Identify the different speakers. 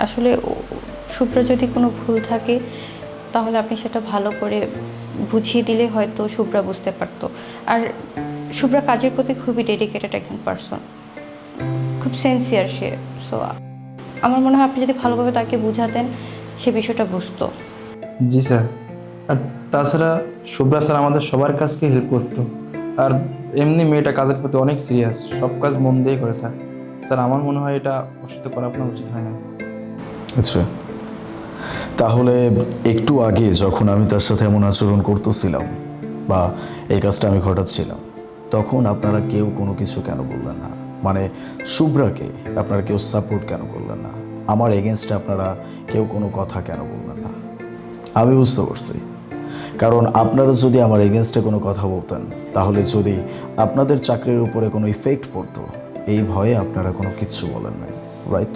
Speaker 1: আসলে শুভ্র যদি কোনো ভুল থাকে, তাহলে আপনি সেটা ভালো করে বুঝিয়ে দিলে হয়তো শুভ্রা বুঝতে পারতো। আর শুভ্রা কাজের প্রতি খুবই ডেডিকেটেড একজন পার্সন খুব সেন্সিয়ার সে। সো আমার মনে হয় আপনি যদি ভালোভাবে তাকে বুঝাতেন, সে বিষয়টা বুঝতো।
Speaker 2: জি স্যার। আর তাছাড়া শুভ্রা স্যার আমাদের সবার কাছকে হেল্প করতো। আর এমনি মেয়েটা কাজের প্রতি অনেক সিরিয়াস সব কাজ মন দিয়েই করে স্যার। স্যার, আমার মনে হয় এটা ওর সাথে করা আপনার উচিত হয় না।
Speaker 3: আচ্ছা। তাহলে একটু আগে যখন আমি তার সাথে এমন আচরণ করতেছিলাম বা এই কাজটা আমি ঘটাচ্ছিলাম, তখন আপনারা কেউ কোনো কিছু কেন বললেন না? মানে শুভ্রাকে আপনারা কেউ সাপোর্ট কেন করলেন না? আমার এগেনস্টে আপনারা কেউ কোনো কথা কেন বললেন না? আমি বুঝতে পারছি। কারণ আপনারা যদি আমার এগেনস্টে কোনো কথা বলতেন, তাহলে যদি আপনাদের চাকরির উপরে কোনো ইফেক্ট পড়তো এই ভয়ে আপনারা কোনো কিছু বলেন নাই রাইট